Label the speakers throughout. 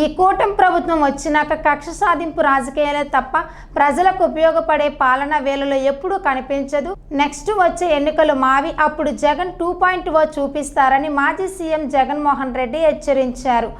Speaker 1: ఈ కూటమి ప్రభుత్వం వచ్చినాక కక్ష సాధింపు రాజకీయాలే తప్ప ప్రజలకు ఉపయోగపడే పాలన వేళలో ఎప్పుడూ కనిపించదు. నెక్స్ట్ వచ్చే ఎన్నికలు మావి. అప్పుడు జగన్ టూ పాయింట్ ఓ చూపిస్తారని మాజీ సీఎం జగన్మోహన్ రెడ్డి హెచ్చరించారు.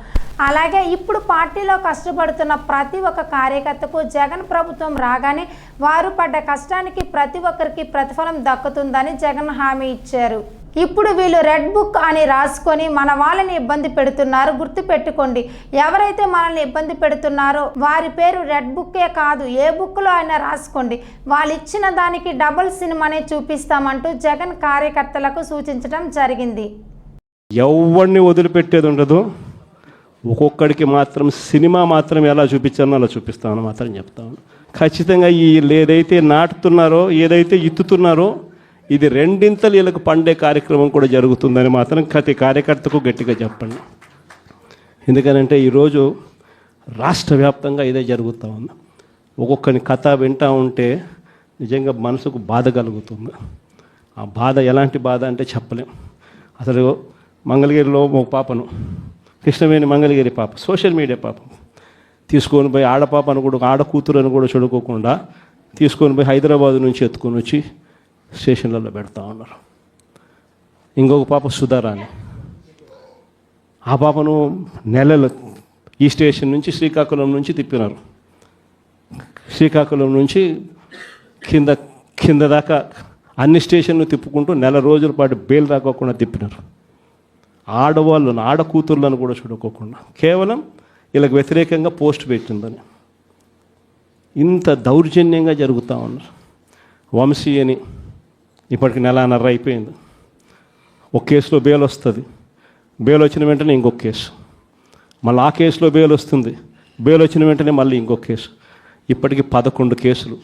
Speaker 1: అలాగే ఇప్పుడు పార్టీలో కష్టపడుతున్న ప్రతి ఒక్క కార్యకర్తకు జగన్ ప్రభుత్వం రాగానే వారు పడ్డ కష్టానికి ప్రతి ఒక్కరికి ప్రతిఫలం దక్కుతుందని జగన్ హామీ ఇచ్చారు. ఇప్పుడు వీళ్ళు రెడ్ బుక్ అని రాసుకొని మన వాళ్ళని ఇబ్బంది పెడుతున్నారు. గుర్తుపెట్టుకోండి ఎవరైతే మనల్ని ఇబ్బంది పెడుతున్నారో వారి పేరు రెడ్ బుక్కే కాదు ఏ బుక్లో అయినా రాసుకోండి. వాళ్ళు ఇచ్చిన దానికి డబుల్ సినిమానే చూపిస్తామంటూ జగన్ కార్యకర్తలకు సూచించడం జరిగింది.
Speaker 2: ఎవరిని వదిలిపెట్టేది ఉండదు. ఒక్కొక్కడికి మాత్రం సినిమా మాత్రం ఎలా చూపించానో అలా చూపిస్తామని మాత్రం చెప్తాను ఖచ్చితంగా ఈ ఏదైతే నాటుతున్నారో ఏదైతే ఇత్తుతున్నారో ఇది రెండింతలు వీళ్ళకు పండే కార్యక్రమం కూడా జరుగుతుందని మాత్రం ప్రతి కార్యకర్తకు గట్టిగా చెప్పండి. ఎందుకనంటే ఈరోజు రాష్ట్ర వ్యాప్తంగా ఇదే జరుగుతూ ఉంది. ఒక్కొక్కని కథ వింటూ ఉంటే నిజంగా మనసుకు బాధ కలుగుతుంది. ఆ బాధ ఎలాంటి బాధ అంటే చెప్పలేం. అసలు మంగళగిరిలో ఒక పాపను కృష్ణవేణి మంగళగిరి పాప సోషల్ మీడియా పాపం. తీసుకొని పోయి ఆడపాపను కూడా ఆడ కూతురు అని కూడా చూడుకోకుండా తీసుకొని పోయి హైదరాబాద్ నుంచి ఎత్తుకొని వచ్చి స్టేషన్లలో పెడతా ఉన్నారు. ఇంకొక పాప సుధారాణి. ఆ పాపను నెలలు ఈ స్టేషన్ నుంచి శ్రీకాకుళం నుంచి తిప్పినారు. శ్రీకాకుళం నుంచి కింద కింద దాకా అన్ని స్టేషన్లు తిప్పుకుంటూ నెల రోజుల పాటు బెయిల్ రాకోకుండా తిప్పినారు. ఆడవాళ్ళను ఆడ కూతుర్లను కూడా చూడకోకుండా. కేవలం వీళ్ళకి వ్యతిరేకంగా పోస్ట్ పెట్టిందని. ఇంత దౌర్జన్యంగా జరుగుతూ ఉన్నారు. వంశీ అని ఇప్పటికి నెలన్నర అయిపోయింది. ఒక కేసులో బెయిల్ వస్తుంది. బెయిల్ వచ్చిన వెంటనే ఇంకొక కేసు. మళ్ళీ ఆ కేసులో బెయిల్ వస్తుంది. బెయిల్ వచ్చిన వెంటనే మళ్ళీ ఇంకొక కేసు. ఇప్పటికి పదకొండు కేసులు.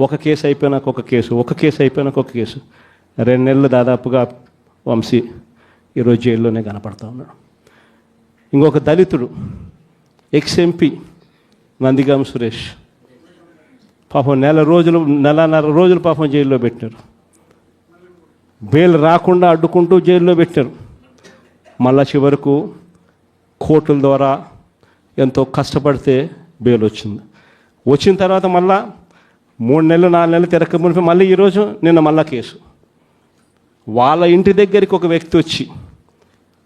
Speaker 2: ఒక కేసు అయిపోయినాక ఒక కేసు. ఒక కేసు అయిపోయినాక ఒక కేసు. రెండు నెలలు దాదాపుగా వంశీ ఈరోజు జైల్లోనే కనపడతా ఉన్నాడు. ఇంకొక దళితుడు ఎక్స్ ఎంపీ నందిగాం సురేష్. పాపం నెల రోజులు నెలన్నర రోజులు పాపం జైల్లో పెట్టినారు బెయిల్ రాకుండా అడ్డుకుంటూ జైల్లో పెట్టారు. మళ్ళా చివరకు కోర్టుల ద్వారా ఎంతో కష్టపడితే బెయిల్ వచ్చింది. వచ్చిన తర్వాత మళ్ళా మూడు నెలలు నాలుగు నెలలు తిరగక మునిపి మళ్ళీ ఈరోజు నిన్న మళ్ళా కేసు. వాళ్ళ ఇంటి దగ్గరికి ఒక వ్యక్తి వచ్చి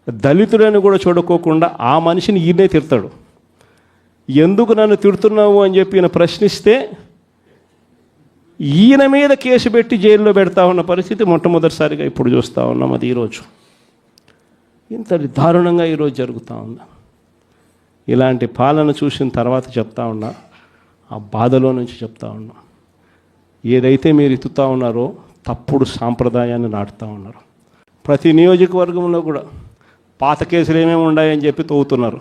Speaker 2: దళితుడని కూడా చూడుకోకుండా ఆ మనిషిని ఈయనే తిడతాడు. ఎందుకు నన్ను తిడుతున్నావు అని చెప్పి ఈయన ప్రశ్నిస్తే ఈయన మీద కేసు పెట్టి జైల్లో పెడతా ఉన్న పరిస్థితి మొట్టమొదటిసారిగా ఇప్పుడు చూస్తూ ఉన్నాం అది ఈరోజు. ఇంత దారుణంగా ఈరోజు జరుగుతూ ఉందా. ఇలాంటి పాలన చూసిన తర్వాత చెప్తా ఉన్నా ఆ బాధలో నుంచి చెప్తా ఉన్నా. ఏదైతే మీరు ఎత్తుతా ఉన్నారో తప్పుడు సాంప్రదాయాన్ని నాటుతూ ఉన్నారు. ప్రతి నియోజకవర్గంలో కూడా పాత కేసులు ఏమేమి ఉన్నాయని చెప్పి తవ్వుతున్నారు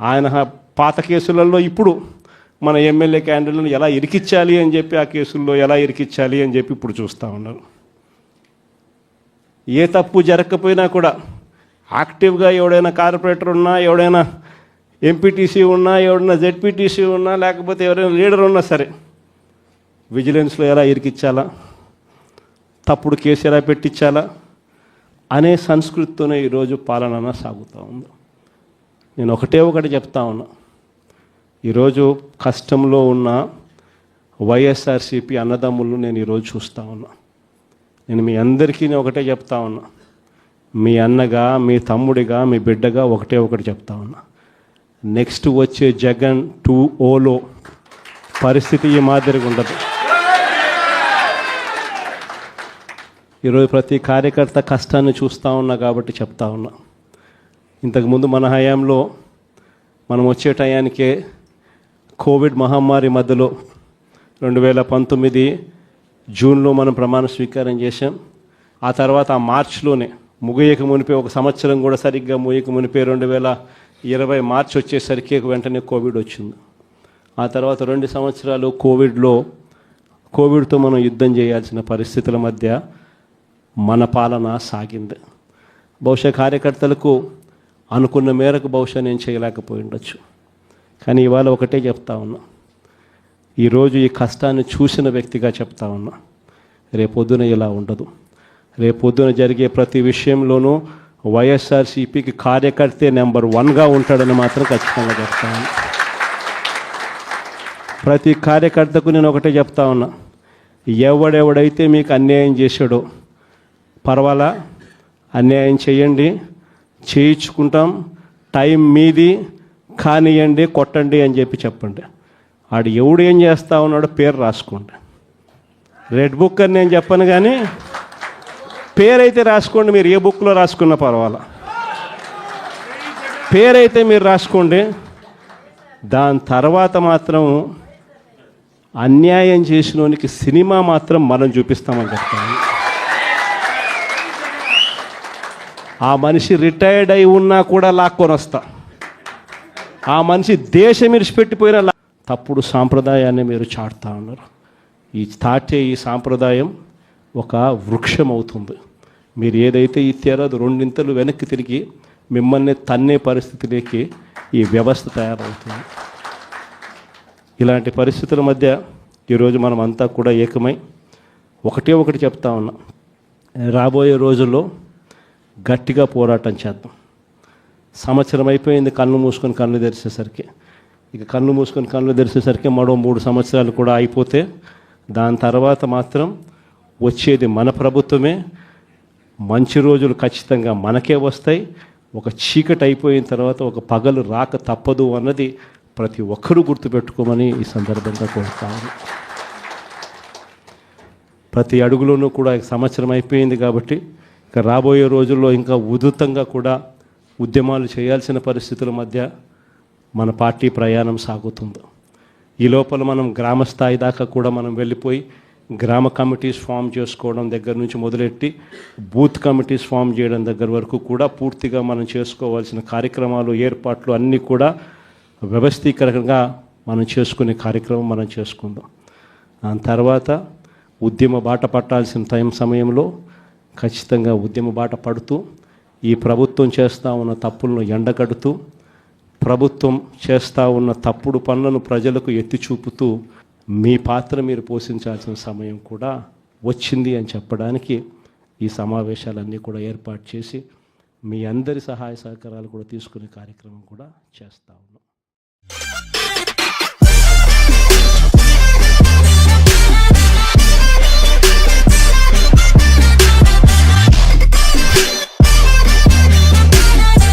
Speaker 2: ఆయన పాత కేసులలో ఇప్పుడు మన ఎమ్మెల్యే క్యాండిడేట్లను ఎలా ఇరికిచ్చాలి అని చెప్పి ఆ కేసుల్లో ఎలా ఇరికిచ్చాలి అని చెప్పి ఇప్పుడు చూస్తూ ఉన్నారు. ఏ తప్పు జరగకపోయినా కూడా యాక్టివ్గా ఎవడైనా కార్పొరేటర్ ఉన్నా ఎవడైనా ఎంపీటీసీ ఉన్నా ఎవడైనా జెడ్పీటీసీ ఉన్నా లేకపోతే ఎవరైనా లీడర్ ఉన్నా సరే విజిలెన్స్లో ఎలా ఇరికిచ్చాలా తప్పుడు కేసు ఎలా పెట్టించాలా? అనే సంస్కృతితోనే ఈరోజు పాలన సాగుతూ ఉంది. నేను ఒకటే ఒకటి చెప్తా ఉన్నా. ఈరోజు కష్టంలో ఉన్న వైఎస్ఆర్సీపీ అన్నదమ్ములను నేను ఈరోజు చూస్తూ ఉన్నా. నేను మీ అందరికీ నేను ఒకటే చెప్తా ఉన్నా. మీ అన్నగా మీ తమ్ముడిగా మీ బిడ్డగా ఒకటే ఒకటి చెప్తా ఉన్నా. నెక్స్ట్ వచ్చే జగన్ టూ ఓలో పరిస్థితి ఈ మాదిరిగా ఉండదు. ఈరోజు ప్రతి కార్యకర్త కష్టాన్ని చూస్తూ ఉన్నా కాబట్టి చెప్తా ఉన్నా. ఇంతకుముందు మన హయాంలో మనం వచ్చే టయానికే కోవిడ్ మహమ్మారి మధ్యలో రెండు వేల పంతొమ్మిది జూన్లో మనం ప్రమాణ స్వీకారం చేశాం. ఆ తర్వాత ఆ మార్చ్లోనే ముగియక మునిపే ఒక సంవత్సరం కూడా సరిగ్గా ముగియక మునిపే రెండు వేల ఇరవై మార్చ్ వచ్చేసరికి వెంటనే కోవిడ్ వచ్చింది. ఆ తర్వాత రెండు సంవత్సరాలు కోవిడ్లో కోవిడ్తో మనం యుద్ధం చేయాల్సిన పరిస్థితుల మధ్య మన పాలన సాగింది. బహుశా కార్యకర్తలకు అనుకున్న మేరకు బహుశా నేను చేయలేకపోయి ఉండొచ్చు. కానీ ఇవాళ ఒకటే చెప్తా ఉన్నా. ఈరోజు ఈ కష్టాన్ని చూసిన వ్యక్తిగా చెప్తా ఉన్నా. రేపొద్దున ఇలా ఉండదు. రేపొద్దున జరిగే ప్రతి విషయంలోనూ వైఎస్ఆర్సీపీకి కార్యకర్తే నెంబర్ వన్గా ఉంటాడని మాత్రం ఖచ్చితంగా చెప్తాను ప్రతి కార్యకర్తకు నేను ఒకటే చెప్తా ఉన్నా. ఎవడెవడైతే మీకు అన్యాయం చేశాడో పర్వాలా? అన్యాయం చేయండి. చేయించుకుంటాం. టైం మీది. కానియండి కొట్టండి అని చెప్పి చెప్పండి. ఆడు ఎవడు ఏం చేస్తా ఉన్నాడో పేరు రాసుకోండి. రెడ్ బుక్ అని నేను చెప్పను కానీ పేరైతే రాసుకోండి మీరు ఏ బుక్లో రాసుకున్న పర్వాలా. పేరైతే మీరు రాసుకోండి. దాని తర్వాత మాత్రం అన్యాయం చేసినోనికి సినిమా మాత్రం మనం చూపిస్తామని చెప్తాను. ఆ మనిషి రిటైర్డ్ అయి ఉన్నా కూడా లాక్కొని వస్తా. ఆ మనిషి దేశం విడిచిపెట్టిపోయిన తప్పుడు సాంప్రదాయాన్ని మీరు చాటుతా ఉన్నారు. ఈ తాటే ఈ సాంప్రదాయం ఒక వృక్షం అవుతుంది మీరు ఏదైతే ఇచ్చారో అది రెండింతలు వెనక్కి తిరిగి మిమ్మల్ని తన్నే పరిస్థితిలోకి ఈ వ్యవస్థ తయారవుతుంది. ఇలాంటి పరిస్థితుల మధ్య ఈరోజు మనం అంతా కూడా ఏకమై ఒకటే ఒకటి చెప్తా ఉన్నాం. రాబోయే రోజుల్లో గట్టిగా పోరాటం చేద్దాం. సంవత్సరం అయిపోయింది కళ్ళు మూసుకొని కళ్ళు తెరిచేసరికి. ఇక కళ్ళు మూసుకొని కళ్ళు తెరిచేసరికి మరో మూడు సంవత్సరాలు కూడా అయిపోతే దాని తర్వాత మాత్రం వచ్చేది మన ప్రభుత్వమే. మంచి రోజులు ఖచ్చితంగా మనకే వస్తాయి. ఒక చీకటి అయిపోయిన తర్వాత ఒక పగలు రాక తప్పదు అన్నది ప్రతి ఒక్కరూ గుర్తుపెట్టుకోమని ఈ సందర్భంగా కోరుతాను ప్రతి అడుగులోనూ కూడా సంవత్సరం అయిపోయింది కాబట్టి ఇక రాబోయే రోజుల్లో ఇంకా ఉధృతంగా కూడా ఉద్యమాలు చేయాల్సిన పరిస్థితుల మధ్య మన పార్టీ ప్రయాణం సాగుతుంది. ఈ లోపల మనం గ్రామ స్థాయి దాకా కూడా మనం వెళ్ళిపోయి గ్రామ కమిటీస్ ఫామ్ చేసుకోవడం దగ్గర నుంచి మొదలెట్టి బూత్ కమిటీస్ ఫామ్ చేయడం దగ్గర వరకు కూడా పూర్తిగా మనం చేసుకోవాల్సిన కార్యక్రమాలు ఏర్పాట్లు అన్నీ కూడా వ్యవస్థీకరంగా మనం చేసుకునే కార్యక్రమం మనం చేసుకుందాం. దాని తర్వాత ఉద్యమ బాట పట్టాల్సిన టైం సమయంలో ఖచ్చితంగా ఉద్యమ బాట పడుతూ ఈ ప్రభుత్వం చేస్తూ ఉన్న తప్పులను ఎండగడుతూ ప్రభుత్వం చేస్తూ ఉన్న తప్పుడు పనులను ప్రజలకు ఎత్తి చూపుతూ మీ పాత్ర మీరు పోషించాల్సిన సమయం కూడా వచ్చింది అని చెప్పడానికి ఈ సమావేశాలన్నీ కూడా ఏర్పాటు చేసి మీ అందరి సహాయ సహకారాలు కూడా తీసుకునే కార్యక్రమం కూడా చేస్తూ ఉన్నాం.